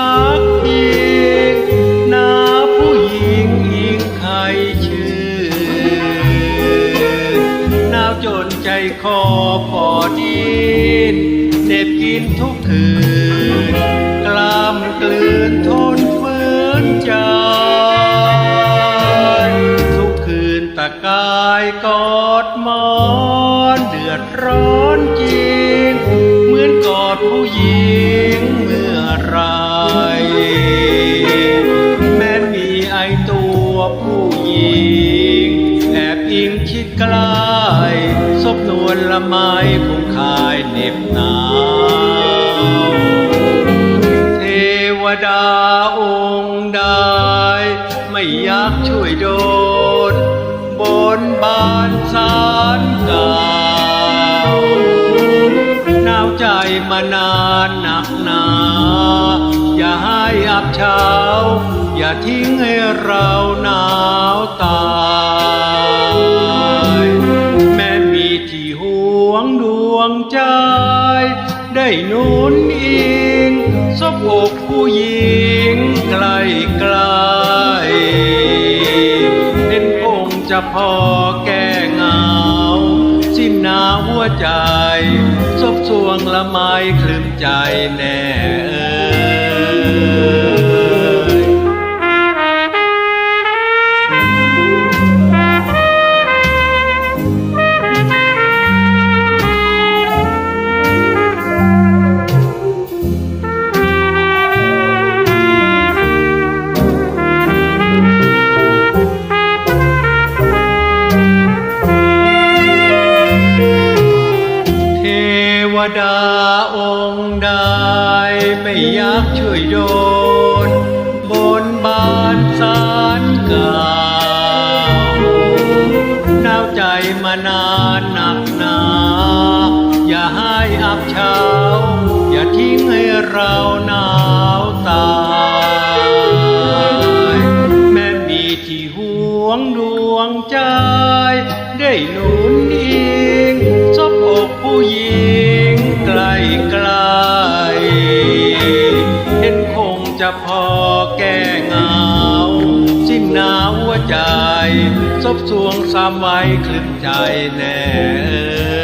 พอหายได้พักพิงนาผู้หญิงอิงใครชื่อหนาวจนใจคอพอดินเหน็บกินทุกคืน กล้ามกลืนทนฝืนใจทุกคืนตะกายกอดมอนเดือดร้อนจริง เหมือนกอดผู้หญิง อิงชิดกล้ซบนวลละไม้คงคายเหน็บหนาวเทวดาองค์ใดไม่อยากช่วยโดน บนบานสารเก่าหนาวใจมานานหนักหนา อย่าให้อับเช้า อย่าทิ้งให้เราหนาวตาย หนุนอิงสบอกผู้หญิงไกลไกลเป็นคงจะพอแก้เหงาสิ้นหนาหัวใจ ซบสวงละไม้คลืมใจแน่ ดาองค์ใดไม่อยากช่วยโดน บนบานสารเก่าหนาวใจมานานหนักหนา อย่าให้อับเช้า อย่าทิ้งให้เราหนาวตาย แม้มีที่ห่วงดวงใจได้หนุ พอแก้เหงา สิ้นหนาวใจซบสวงสามไว้คลึงใจแน่